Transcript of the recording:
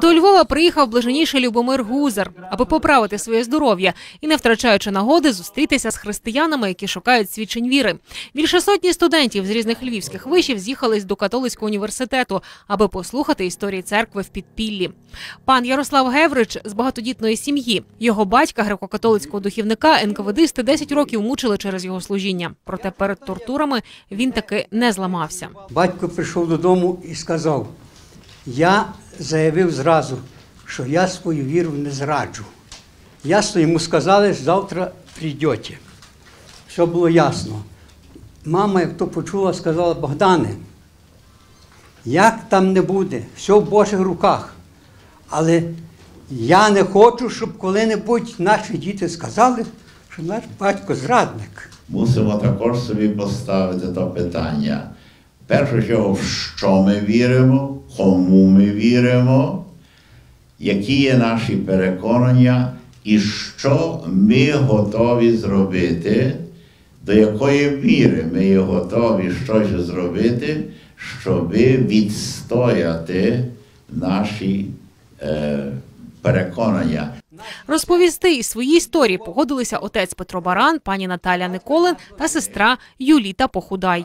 До Львова приїхав блаженніший Любомир Гузар, аби поправити своє здоров'я і, не втрачаючи нагоди, зустрітися з християнами, які шукають свідчень віри. Більше сотні студентів з різних львівських вишів з'їхались до католицького університету, аби послухати історії церкви в підпіллі. Пан Ярослав Геврич з багатодітної сім'ї. Його батька, греко-католицького духівника, НКВДисти 10 років мучили через його служіння. Проте перед тортурами він таки не зламався. Батько прийшов додому і сказав: Я заявив зразу, що я свою віру не зраджу. Ясно йому сказали, що завтра прийдете. Все було ясно. Мама, як то почула, сказала, Богдане, як там не буде, все в Божих руках. Але я не хочу, щоб коли-небудь наші діти сказали, що наш батько зрадник. Мусимо також собі поставити то питання. Першу чергу, в що ми віримо, кому ми віримо, які є наші переконання, і що ми готові зробити, до якої міри ми є готові щось зробити, щоб відстояти наші е, переконання. Розповісти із свої історії погодилися отець Петро Баран, пані Наталя Николин та сестра Юліта Похудай.